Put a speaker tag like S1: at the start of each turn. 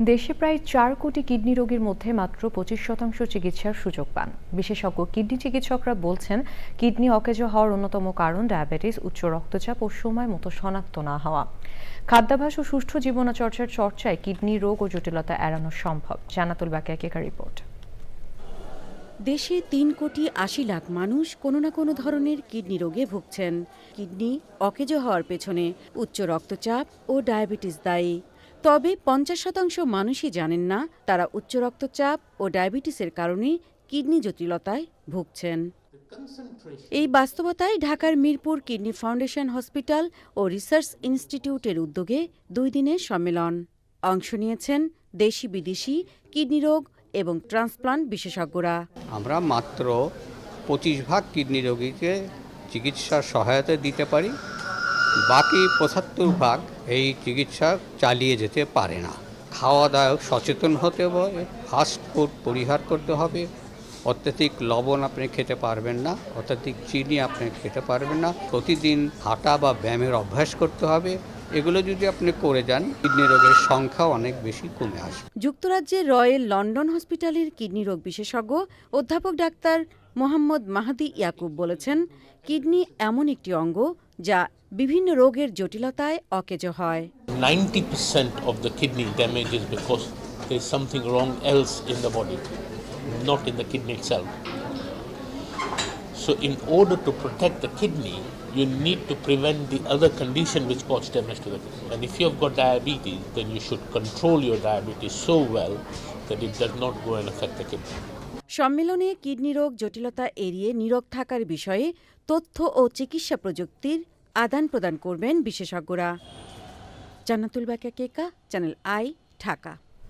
S1: দেশে প্রায় চার কোটি কিডনি রোগীর মধ্যে মাত্র পঁচিশ শতাংশ চিকিৎসার সুযোগ পান। বিশেষজ্ঞ কিডনি চিকিৎসকরা বলছেন, কিডনি অকেজো হওয়ার অন্যতম কারণ ডায়াবেটিস, উচ্চ রক্তচাপ ও সময় মতো শনাক্ত না হওয়া। খাদ্যাভ্যাস ও সুষ্ঠু জীবনচর্চার চর্চায় কিডনি রোগ ও জটিলতা এড়ানো সম্ভব। জানাতুল বাকিয়া রিপোর্ট।
S2: দেশে তিন কোটি আশি লাখ মানুষ কোনো না কোনো ধরনের কিডনি রোগে ভুগছেন। কিডনি অকেজো হওয়ার পেছনে উচ্চ রক্তচাপ ও ডায়াবেটিস দায়ী। তবে পঞ্চাশ শতাংশ মানুষই জানেন না তারা উচ্চ রক্তচাপ ও ডায়াবেটিসের কারণে কিডনি জটিলতায় ভুগছেন। এই বাস্তবতায় ঢাকার মিরপুর কিডনি ফাউন্ডেশন হসপিটাল ও রিসার্চ ইনস্টিটিউটের উদ্যোগে দুই দিনের সম্মেলন। অংশ নিয়েছেন দেশি বিদেশি কিডনি রোগ এবং ট্রান্সপ্লান্ট বিশেষজ্ঞরা।
S3: আমরা মাত্র পঁচিশ ভাগ কিডনি রোগীকে চিকিৎসার সহায়তা দিতে পারি। বাকি পঁচাত্তর ভাগ এই চিকিৎসা চালিয়ে যেতে পারে না। খাওয়া দাওয়া সচেতন হতে হবে ফাস্ট ফুড পরিহার করতে হবে। অত্যাধিক লবণ আপনি খেতে পারবেন না, অত্যাধিক চিনি আপনি খেতে পারবেন না। প্রতিদিন হাঁটা বা ব্যায়ামের অভ্যাস করতে হবে। এগুলো যদি আপনি করে যান কিডনি রোগের সংখ্যা অনেক বেশি কমে আসবে
S2: যুক্তরাজ্যের রয়্যাল লন্ডন হসপিটালের কিডনি রোগ বিশেষজ্ঞ অধ্যাপক ডাক্তার মোহাম্মদ মাহাদি ইয়াকুব বলেছেন কিডনি এমন একটি অঙ্গ যা বিভিন্ন রোগের জটিলতায় অকেজো হয়
S4: 90% of the kidney damage is because there's something wrong else in the body, not in the kidney itself. So, in order to protect the kidney, you need to prevent the other condition which cause damage to the kidney. And if you have got diabetes, then you should control your diabetes so well that it does not go and affect the kidney.
S2: সম্মেলনে kidney রোগ জটিলতা এড়িয়ে নীরব থাকার বিষয়ে তথ্য ও চিকিৎসা প্রযুক্তির আদান প্রদান করবেন বিশেষজ্ঞরা জান্নাতুল বাকা কেকা চ্যানেল আই ঢাকা